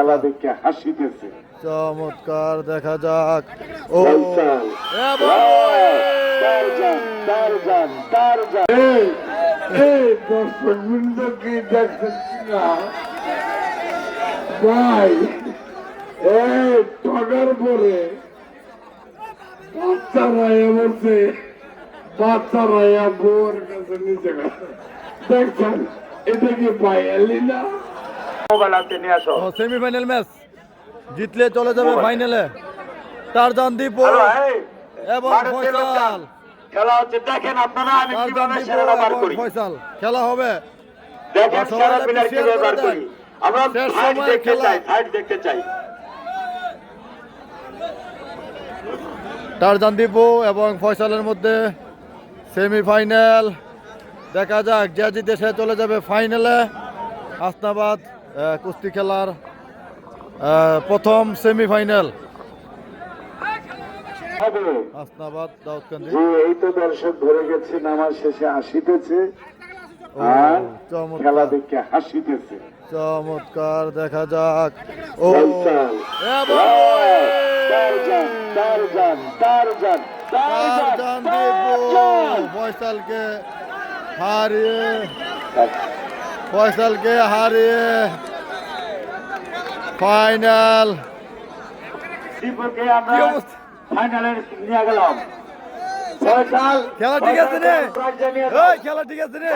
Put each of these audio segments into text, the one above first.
খেলা দেখে হাসিতেছে চমৎকার দেখা যাক। ও! দেখতেছি না? ভাই এই পরে বাচ্চারা বউর কাছে নিচে গেছে। দেখছেন এটা কি পাইলি না? সেমিফাইনাল ম্যাচ জিতলে চলে যাবে ফাইনালে টারজান দীপু হ্যালো, এবং ফয়সাল। খেলা হচ্ছে দেখেন আপনারা আমি কীভাবে সেরাটা বার করি। ফয়সাল খেলা হবে। দেখেন সেরা প্লেয়ার কীভাবে বার করি আমরা ফাইট দেখতে চাই ফাইট দেখতে চাই। টারজান দীপু এবং ফয়সালের মধ্যে সেমিফাইনাল দেখা যাক যে জিতে সে চলে যাবে ফাইনালে হাসনাবাদ আহ, কুস্তি খেলার প্রথম সেমিফাইনাল হবে হাসনাবাদ দাউদকান্দি। এই তো দর্শক ধরে গেছে নামাজ শেষে আসিতেছে। খেলা দেখে হাসিতেছে। চমৎকার দেখা যাক। ও। ফয়সালকে হারিয়ে ফয়সালকে হারিয়ে ফাইনাল। নিয়ে গেলাম। খেলা ঠিক আছে রে। খেলা ঠিক আছে রে।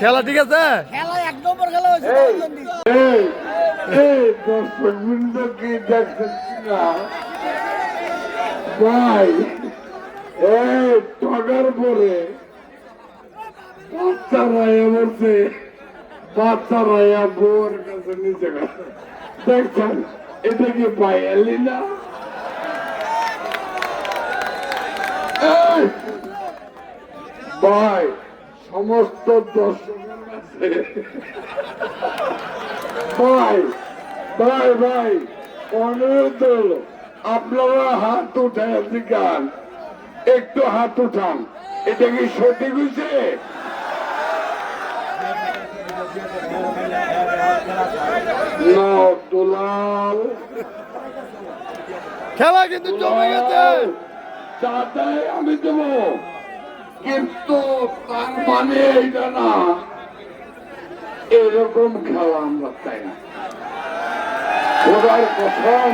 খেলা ঠিক আছে? খেলা এক নম্বর খেলা হয়েছে কি না? ভাই টগার পরে বাচ্চারা বলছে বাচ্চারা বউর কাছে নিচে দেখছেন, এটা কি পাইলি না ভাই, সমস্ত দর্শকের কাছে। ভাই ভাই আপনারা হাত উঠায় গান একটু হাত উঠান। এটা কি সঠিক হয়েছে দুলাল খেলা কিন্তু জমে গেছে। চাটাই আমি দেব। কিন্তু তার মানে এইটা না। এরকম খেলা আমরা চাই না। খোদার প্রথম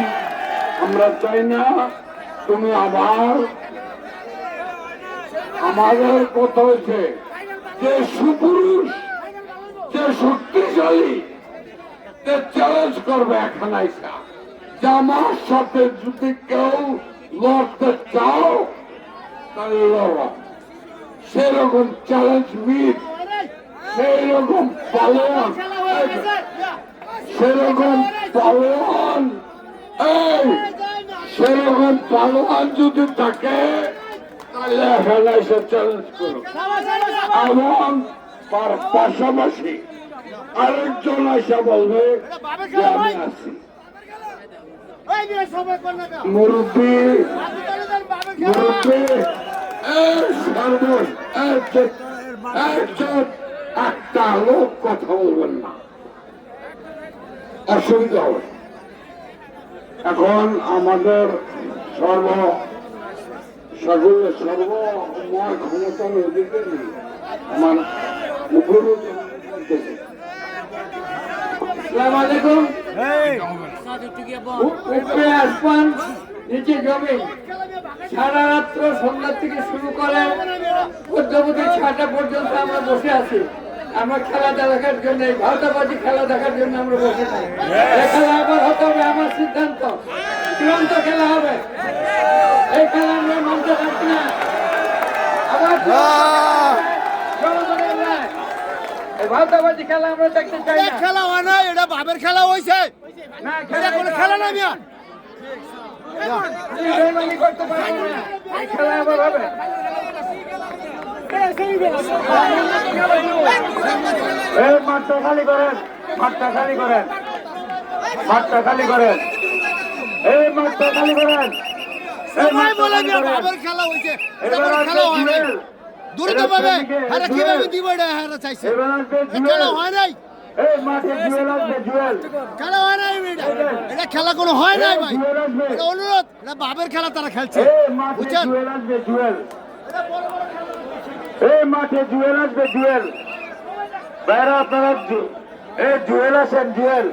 আমরা চাই না তুমি আবার আমাদের কথা হয়েছে যে সুপুরুষ যে শক্তিশালী চ্যালেঞ্জ করবে এখন আইসা। যে আমার সাথে যদি কেউ লড়তে চাও তাহলে লড়ো। সেরকম চ্যালেঞ্জ মিট সেরকম পালন সেরকম পালোয়ান এই সেরকম পালোয়ান যদি থাকে তাহলে এখানে এসে চ্যালেঞ্জ করো। এবং তার পাশাপাশি আরেকজন এসে বলবে যে আমি আছি? মুরব্বী একজন একটা লোক কথা বলবেন না। অসুবিধা হবে। এখন আমাদের সর্ব সকলে সর্বময় ক্ষমতার অধিকারী আমার উপরে আসসালামু আলাইকুম। উপরে আসমান নিচে জমি সারা রাত্র সন্ধ্যা থেকে শুরু করে মধ্যবর্তী ছটা পর্যন্ত আমরা বসে আছি। আমরা খেলা দেখার জন্য এই ভারতাবাজি খেলা দেখার জন্য আমরা বসে থাকি খেলা আবার হতে হবে আমার সিদ্ধান্ত। চূড়ান্ত খেলা হবে। এই খেলা আমরা মানতে পারছি না। আবার। এই খেলা আমরা দেখতে চাই না। খেলা হয় না এটা বাপের খেলা হয়েছে না এটা কোনো খেলা না মিয়া। এই করতে পারব না। এই খেলা আবার হবে। মাঠটা খালি করেন মাঠটা খালি করেন মাঠটা খালি করেন। এই মাঠটা খালি করেন। সবাই বলে খালি বাপের খেলা হয়েছে এটা খেলা হয়। দ্রুত আরে জুয়েল। কীভাবে দিব এটা হ্যাঁ চাইছে? খেলা। হয় নাই? খেলা হয় নাই এটা? এটা খেলা কোনো হয় নাই ভাই। এটা অনুরোধ এটা বাপের খেলা তারা খেলছে। বুঝছেন? এই মাঠে জুয়েল আসবে জুয়েল বাইরে আপনারা এই জুয়েল আসেন জুয়েল